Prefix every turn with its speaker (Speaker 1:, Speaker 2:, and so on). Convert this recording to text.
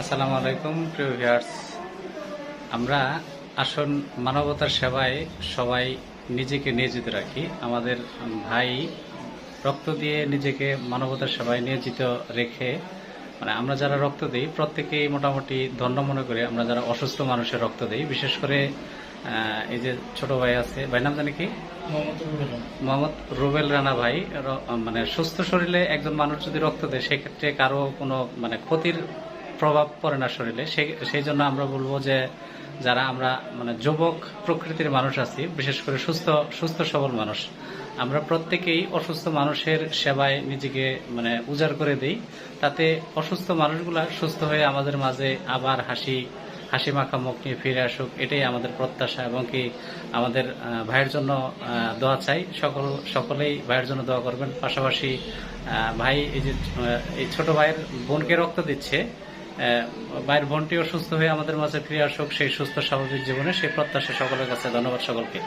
Speaker 1: আসসালামু আলাইকুম প্রিয় ভিউয়ার্স। আমরা আসন মানবতার সেবায় সবাই নিজেকে নিয়োজিত রাখি। আমাদের ভাই রক্ত দিয়ে নিজেকে মানবতার সেবায় নিয়োজিত রেখে মানে আমরা যারা রক্ত দিই প্রত্যেকেই মোটামুটি ধন্য মনে করে আমরা যারা অসুস্থ মানুষের রক্ত দিই। বিশেষ করে এই যে ছোট ভাই আছে ভাই নাম জানি কি? মোহাম্মদ রুবেল রানা। ভাই। মানে সুস্থ শরীরে একজন মানুষ যদি রক্ত দেয় সেক্ষেত্রে কারও কোনো মানে ক্ষতির প্রভাব পড়ে না শরীরে। সেই জন্য আমরা বলব যে যারা আমরা মানে যুবক প্রকৃতির মানুষ আছি, বিশেষ করে সুস্থ সুস্থ সবল মানুষ, আমরা প্রত্যেকেই অসুস্থ মানুষের সেবায় নিজেকে মানে উজাড় করে দিই, তাতে অসুস্থ মানুষগুলা সুস্থ হয়ে আমাদের মাঝে আবার হাসি হাসি মাখা মুখ নিয়ে ফিরে আসুক, এটাই আমাদের প্রত্যাশা এবং কি আমাদের ভাইয়ের জন্য দোয়া চাই। সকল, সকলেই ভাইয়ের জন্য দোয়া করবেন। পাশাপাশি ভাই এই যে এই ছোট ভাইয়ের বোনকে রক্ত দিচ্ছে ভাইয়ের বোনটিও সুস্থ হয়ে আমাদের মাঝে ফিরে আসুক, সেই সুস্থ স্বাভাবিক জীবনে সেই প্রত্যাশা সকলের কাছে ধন্যবাদ সকলকে।